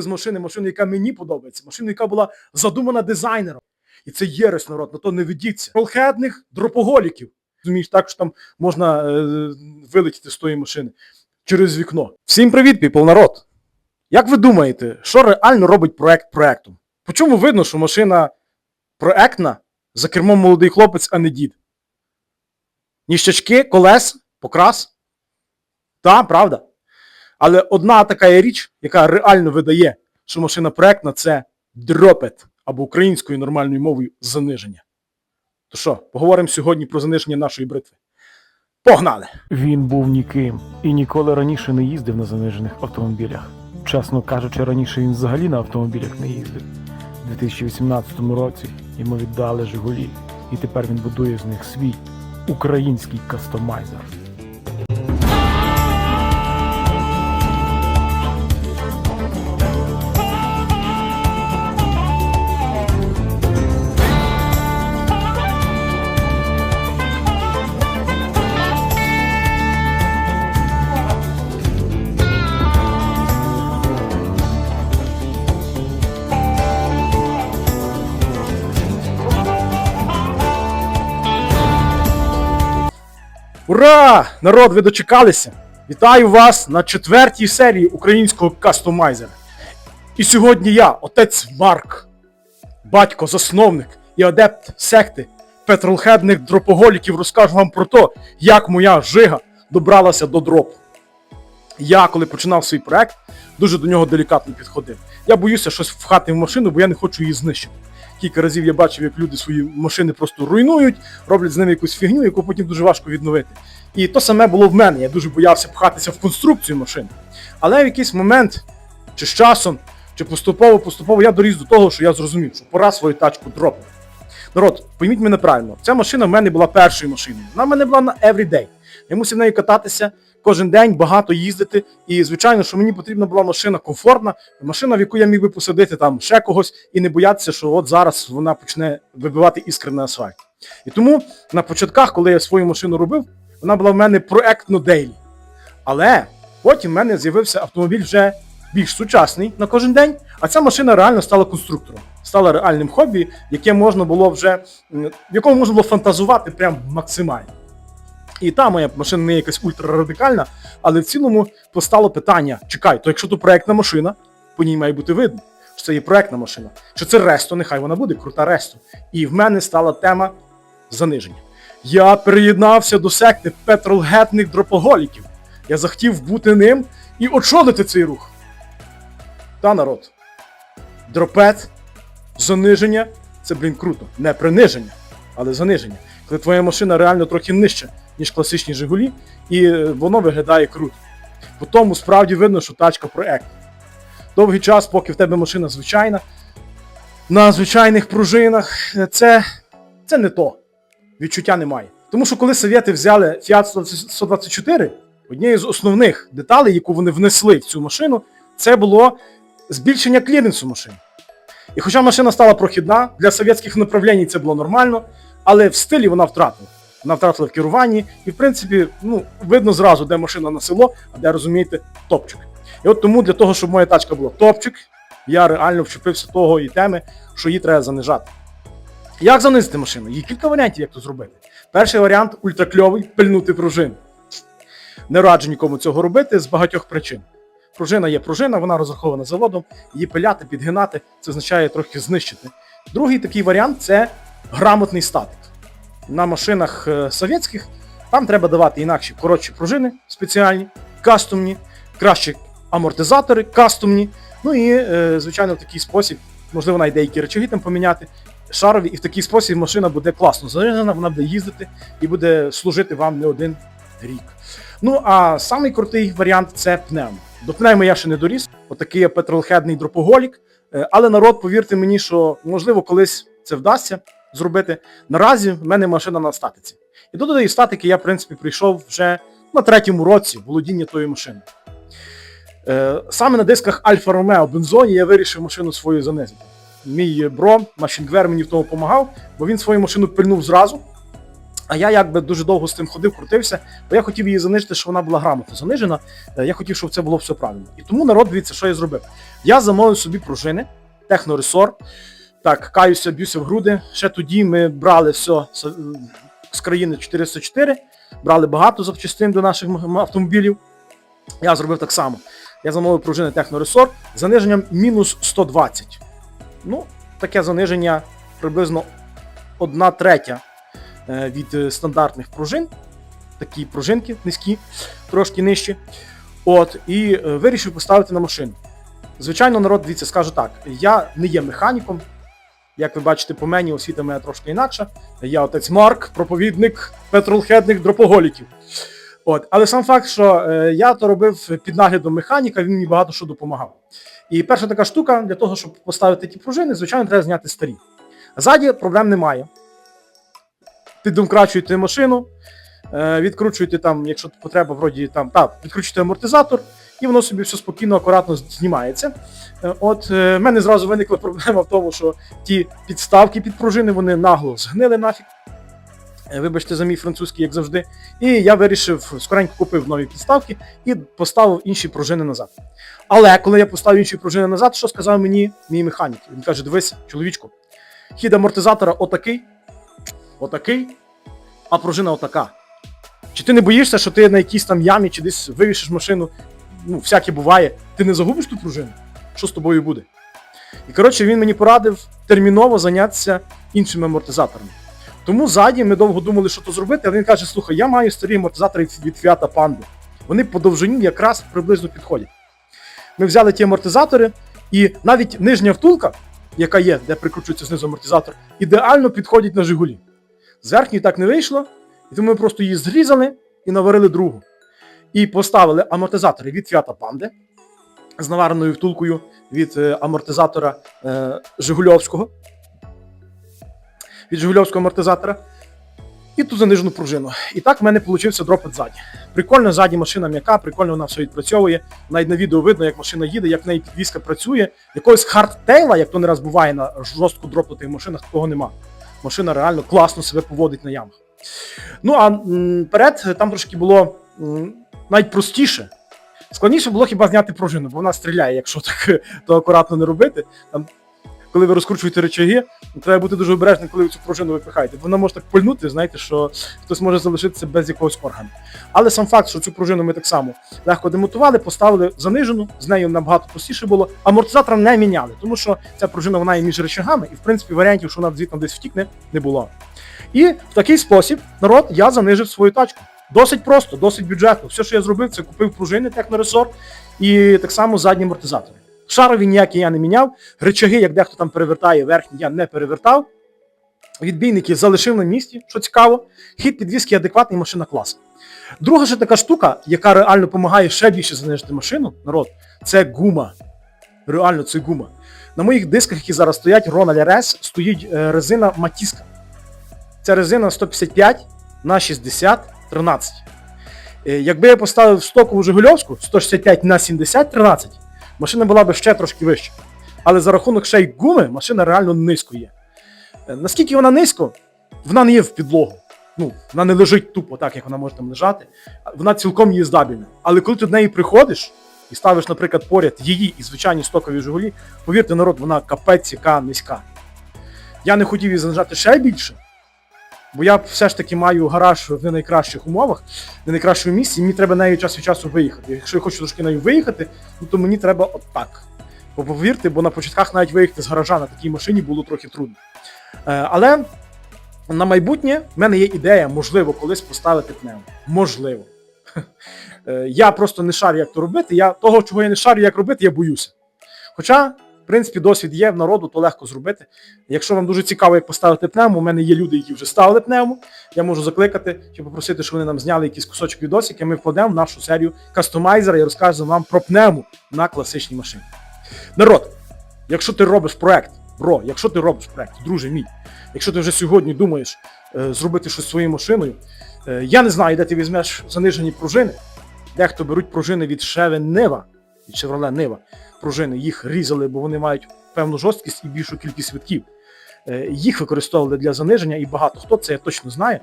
з машини, машину, яка мені подобається, машину, яка була задумана дизайнером. І це єресь, народ, на то не ведіться. Ролхедних дропоголіків. Розумієш, так що там можна е, вилетіти з тої машини через вікно. Всім привіт, піпл, народ! Як ви думаєте, що реально робить проект проектом? По чому видно, що машина проектна, за кермом молодий хлопець, а не дід? Ніщачки, колес, покрас? Та, правда. Але одна така є річ, яка реально видає, що машина проектна, це дропет, або українською нормальною мовою заниження. То що, поговоримо сьогодні про заниження нашої бритви. Погнали! Він був ніким і ніколи раніше не їздив на занижених автомобілях. Чесно кажучи, раніше він взагалі на автомобілях не їздив. У 2018 році йому віддали Жигулі, і тепер він будує з них свій український кастомайзер. Ура! Народ, ви дочекалися! Вітаю вас на четвертій серії українського кастомайзера. І сьогодні я, отець Марк, батько, засновник і адепт секти петролхедних дропоголіків, розкажу вам про те, як моя жига добралася до дропу. Я, коли починав свій проект, дуже до нього делікатно підходив. Я боюся щось вхати в машину, бо я не хочу її знищити. Кілька разів я бачив, як люди свої машини просто руйнують, роблять з ними якусь фігню, яку потім дуже важко відновити. І то саме було в мене. Я дуже боявся пхатися в конструкцію машини. Але в якийсь момент, чи з часом, чи поступово-поступово я доріс до того, що я зрозумів, що пора свою тачку дропати. Народ, пойміть мене правильно, ця машина в мене була першою машиною. Вона в мене була на everyday. Я мусив нею кататися кожен день, багато їздити. І, звичайно, що мені потрібна була машина комфортна, машина, в яку я міг би посадити там ще когось і не боятися, що от зараз вона почне вибивати іскри на асфальт. І тому на початках, коли я свою машину робив, вона була в мене проектно дейлі. Але потім в мене з'явився автомобіль вже більш сучасний на кожен день, а ця машина реально стала конструктором, стала реальним хобі, яке можна було вже, в якому можна було фантазувати прям максимально. І та моя машина не якась ультрарадикальна, але в цілому постало питання: чекай, то якщо то проектна машина, по ній має бути видно, що це є проектна машина, що це ресто, нехай вона буде, крута ресто. І в мене стала тема заниження. Я приєднався до секти петролгетних дропоголіків. Я захотів бути ним і очолити цей рух. Та народ. Дропет, заниження це, блін, круто. Не приниження, але заниження. Коли твоя машина реально трохи нижча, ніж класичні Жигулі, і е, воно виглядає круто. По тому справді видно, що тачка проект. Довгий час, поки в тебе машина звичайна, на звичайних пружинах, е, це, це не то. Відчуття немає. Тому що коли совєти взяли Fiat 124, однією з основних деталей, яку вони внесли в цю машину, це було збільшення кліренсу машини. І хоча машина стала прохідна, для совєтських направлень це було нормально, але в стилі вона втратила. Вона втратила в керуванні, і в принципі, ну, видно зразу, де машина на село, а де, розумієте, топчик. І от тому для того, щоб моя тачка була топчик, я реально вчепився того і теми, що її треба занижати. Як занизити машину? Є кілька варіантів, як це зробити. Перший варіант ультракльовий пильнути пружину. Не раджу нікому цього робити з багатьох причин. Пружина є пружина, вона розрахована заводом, її пиляти, підгинати, це означає трохи знищити. Другий такий варіант це грамотний статик. На машинах е, совєтських там треба давати інакші коротші пружини спеціальні, кастомні, кращі амортизатори, кастомні. Ну і, е, звичайно, в такий спосіб, можливо, навіть деякі речові там поміняти, шарові, і в такий спосіб машина буде класно заряджена, вона буде їздити і буде служити вам не один рік. Ну а самий крутий варіант це пневмо. До пневмо я ще не доріс. Отакий петролхедний дропоголік. Е, Але народ, повірте мені, що можливо колись це вдасться зробити. Наразі в мене машина на статиці. І до тієї статики я, в принципі, прийшов вже на третьому році володіння тої машини. Е, Саме на дисках Альфа Ромео бензоні я вирішив машину свою занизити. Мій бро, Машінгвер мені в тому допомагав, бо він свою машину пильнув зразу. А я якби дуже довго з тим ходив, крутився, бо я хотів її занижити, щоб вона була грамотно занижена. Е, Я хотів, щоб це було все правильно. І тому народ, дивіться, що я зробив. Я замовив собі пружини, техноресор. Так, каюся, б'юся в груди. Ще тоді ми брали все з, країни 404, брали багато запчастин до наших автомобілів. Я зробив так само. Я замовив пружини техноресор з заниженням мінус 120. Ну, таке заниження приблизно 1 третя е, від е, стандартних пружин. Такі пружинки низькі, трошки нижчі. От, і е, вирішив поставити на машину. Звичайно, народ, дивіться, скажу так: я не є механіком. Як ви бачите, по мені освіта моя трошки інакша. Я отець Марк, проповідник петролхедних дропоголіків. От, але сам факт, що е, я то робив під наглядом механіка, він мені багато що допомагав. І перша така штука для того, щоб поставити ті пружини, звичайно, треба зняти старі. Ззаді проблем немає. Піддомкрачуєте машину, е, відкручуєте там, якщо потреба, вроді там, так, відкручуєте амортизатор, і воно собі все спокійно, акуратно знімається. Е, От е, в мене зразу виникла проблема в тому, що ті підставки під пружини вони нагло згнили нафіг. Е, Вибачте за мій французький, як завжди. І я вирішив, скоренько купив нові підставки і поставив інші пружини назад. Але коли я поставив інші пружини назад, що сказав мені мій механік? Він каже: дивись, чоловічку, хід амортизатора отакий, отакий, а пружина отака. Чи ти не боїшся, що ти на якійсь там ямі чи десь вивішиш машину? Ну, всяке буває, ти не загубиш ту пружину? Що з тобою буде? І коротше, він мені порадив терміново зайнятися іншими амортизаторами. Тому ззаді ми довго думали, що то зробити, але він каже: слухай, я маю старі амортизатори від Fiat Panda. Вони по довжині якраз приблизно підходять. Ми взяли ті амортизатори, і навіть нижня втулка, яка є, де прикручується знизу амортизатор, ідеально підходить на Жигулі. З верхньої так не вийшло, і тому ми просто її зрізали і наварили другу. І поставили амортизатори від Fiat Panda з навареною втулкою від е, амортизатора е, Жигульовського. Від Жигульовського амортизатора. І ту занижену пружину. І так в мене вийшов дропет ззаді. Прикольно, ззаді машина м'яка, прикольно вона все відпрацьовує. Навіть на відео видно, як машина їде, як в неї підвізка працює. Якогось хардтейла, як то не раз буває на жорстко дропнутих машинах, такого нема. Машина реально класно себе поводить на ямах. Ну а перед там трошки було навіть простіше. Складніше було хіба зняти пружину, бо вона стріляє, якщо так то акуратно не робити. Там, коли ви розкручуєте речаги, треба бути дуже обережним, коли ви цю пружину випихаєте. Вона може так пульнути, знаєте, що хтось може залишитися без якогось органу. Але сам факт, що цю пружину ми так само легко демонтували, поставили занижену, з нею набагато простіше було. Амортизатор не міняли, тому що ця пружина вона є між речагами, і в принципі варіантів, що вона звідти десь втікне, не було. І в такий спосіб народ я занижив свою тачку. Досить просто, досить бюджетно. Все, що я зробив, це купив пружини техноресор і так само задні амортизатори. Шарові ніякі я не міняв. Речаги, як дехто там перевертає верхні, я не перевертав. Відбійники залишив на місці, що цікаво. Хід підвіски адекватний, машина клас. Друга ще така штука, яка реально допомагає ще більше занижити машину, народ, це гума. Реально, це гума. На моїх дисках, які зараз стоять, Ronald RS, стоїть е, резина Матіска. Ця резина 155 на 60 13. Е, Якби я поставив стокову Жигульовську 165 на 70 13, машина була б ще трошки вища. Але за рахунок ще й гуми машина реально низько є. Е, Наскільки вона низько, вона не є в підлогу. Ну, вона не лежить тупо так, як вона може там лежати. Вона цілком їздабельна. Але коли ти до неї приходиш і ставиш, наприклад, поряд її і звичайні стокові Жигулі, повірте, народ, вона капець яка низька. Я не хотів її занижати ще більше, бо я все ж таки маю гараж в не найкращих умовах, не найкращому місці, і мені треба нею час від часу виїхати. Якщо я хочу трошки нею виїхати, ну, то мені треба отак. Бо повірте, бо на початках навіть виїхати з гаража на такій машині було трохи трудно. Е, але на майбутнє в мене є ідея, можливо, колись поставити пневмо. Можливо. Е, Я просто не шарю, як то робити. Я того, чого я не шарю, як робити, я боюся. Хоча, в принципі, досвід є в народу, то легко зробити. Якщо вам дуже цікаво, як поставити пневму, у мене є люди, які вже ставили пневму. Я можу закликати чи попросити, щоб вони нам зняли якийсь кусочок відосик, і ми вкладемо в нашу серію кастомайзера і розкажемо вам про пневму на класичній машині. Народ, якщо ти робиш проект, бро, якщо ти робиш проект, друже мій, якщо ти вже сьогодні думаєш е, зробити щось своєю машиною, е, я не знаю, де ти візьмеш занижені пружини. Дехто беруть пружини від Нива, від Chevrolet Нива. Пружини їх різали, бо вони мають певну жорсткість і більшу кількість витків. е, їх використовували для заниження, і багато хто це точно знає.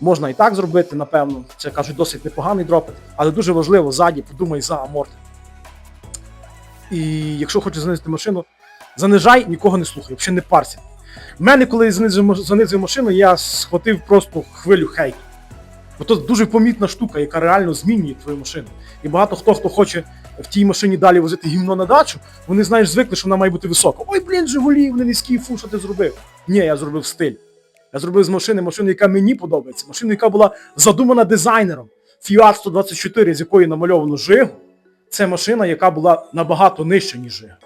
Можна і так зробити, напевно. Це кажуть досить непоганий дропет, але дуже важливо ззаді подумай за аморт. І якщо хочеш занизити машину, занижай, нікого не слухай, взагалі не парся. В мене, коли я занизив, занизив машину, я схватив просто хвилю хейту. Бо то дуже помітна штука, яка реально змінює твою машину. І багато хто, хто хоче в тій машині далі возити гімно на дачу, вони, знаєш, звикли, що вона має бути висока. Ой, блін, Жигулі, вони низькі, фу, що ти зробив? Ні, я зробив стиль. Я зробив з машини машину, яка мені подобається, машину, яка була задумана дизайнером. Fiat 124, з якої намальовано Жигу, це машина, яка була набагато нижча, ніж Жига.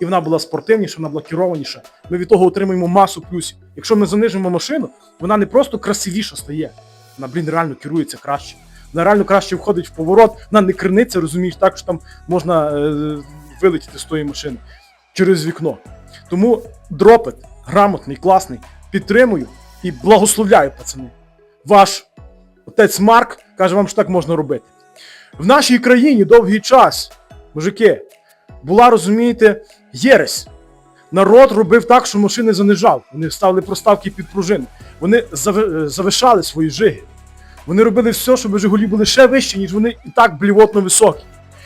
І вона була спортивніша, вона була керованіша. Ми від того отримуємо масу плюсів. Якщо ми занижимо машину, вона не просто красивіша стає, вона, блін, реально керується краще. Вона реально краще входить в поворот, вона не криниться, розумієш, так що там можна е, вилетіти з тої машини через вікно. Тому дропет грамотний, класний, підтримую і благословляю, пацани. Ваш отець Марк каже вам, що так можна робити. В нашій країні довгий час, мужики, була, розумієте, єресь. Народ робив так, що машини занижав. Вони ставили проставки під пружини. Вони е, завишали свої жиги. Вони робили все, щоб Жигулі були ще вищі, ніж вони і так блівотно високі.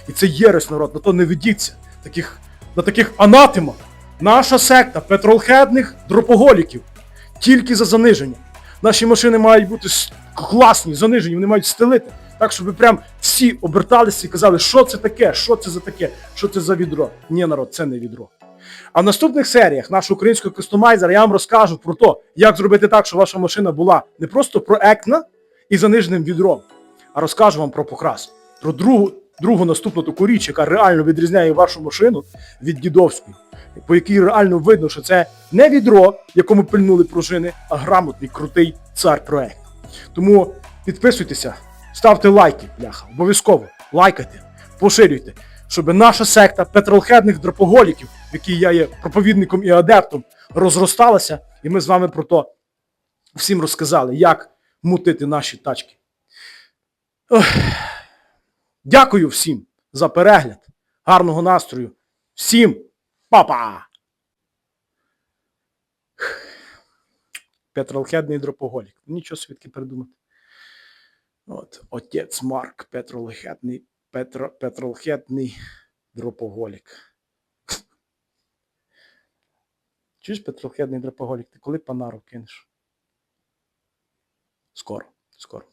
І це єресь, народ, на то не ведіться. Таких, на таких анатемах. Наша секта петролхедних дропоголіків. Тільки за заниження. Наші машини мають бути класні, занижені, вони мають стелити. Так, щоб прям всі оберталися і казали, що це таке, що це за таке, що це за відро. Ні, народ, це не відро. А в наступних серіях нашого українського кастомайзера я вам розкажу про те, як зробити так, щоб ваша машина була не просто проектна і заниженим відром, а розкажу вам про покрас, про другу, другу наступну таку річ, яка реально відрізняє вашу машину від дідовської, по якій реально видно, що це не відро, якому пильнули пружини, а грамотний, крутий цар проект. Тому підписуйтеся, ставте лайки, бляха, обов'язково лайкайте, поширюйте, щоб наша секта петролхедних дропоголіків, в якій я є проповідником і адептом, розросталася, і ми з вами про то всім розказали, як мутити наші тачки. Ох. Дякую всім за перегляд. Гарного настрою. Всім папа! Петролхедний дропоголік. Нічого свідки придумати. От, отець Марк, петролхедний, петро, петролхедний дропоголік. Чуєш, петролхедний дропоголік, ти коли панару кинеш? Скоро, скоро.